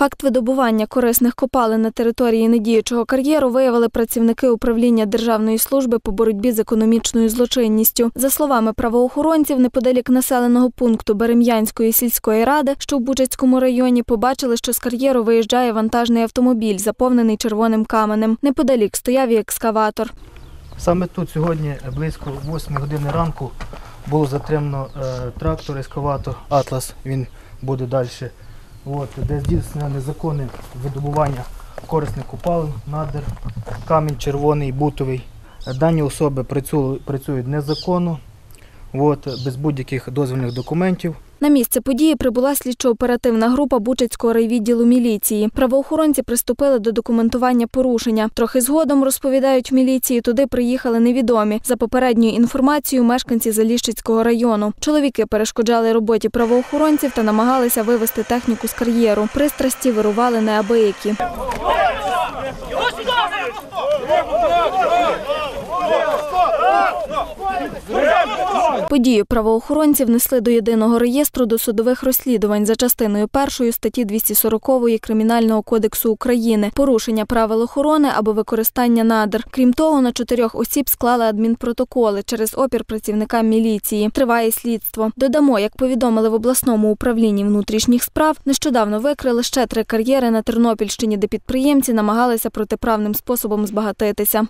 Факт видобування корисних копалин на території недіючого кар'єру виявили працівники управління Державної служби по боротьбі з економічною злочинністю. За словами правоохоронців, неподалік населеного пункту Берем'янської сільської ради, що в Бучацькому районі, побачили, що з кар'єру виїжджає вантажний автомобіль, заповнений червоним каменем. Неподалік стояв і екскаватор. Саме тут сьогодні близько 8 години ранку було затримано е, трактор ескаватор Атлас. Він буде далі. От, де здійснено незаконне видобування корисних купалин, надр, камінь червоний, бутовий. Дані особи працюють незаконно, от, без будь-яких дозвільних документів. На місце події прибула слідчо-оперативна група Бучацького райвідділу міліції. Правоохоронці приступили до документування порушення. Трохи згодом розповідають міліції, туди приїхали невідомі. За попередньою інформацією, мешканці Заліщицького району. Чоловіки перешкоджали роботі правоохоронців та намагалися вивести техніку з кар'єру. Пристрасті вирували неабиякі. Подію правоохоронці внесли до єдиного реєстру досудових розслідувань за частиною першої статті 240 Кримінального кодексу України порушення правил охорони або використання надр. Крім того, на чотирьох осіб склали адмінпротоколи через опір працівникам міліції. Триває слідство. Додамо, як повідомили в обласному управлінні внутрішніх справ, нещодавно викрили ще три кар'єри на Тернопільщині, де підприємці намагалися протиправним способом збагатитися.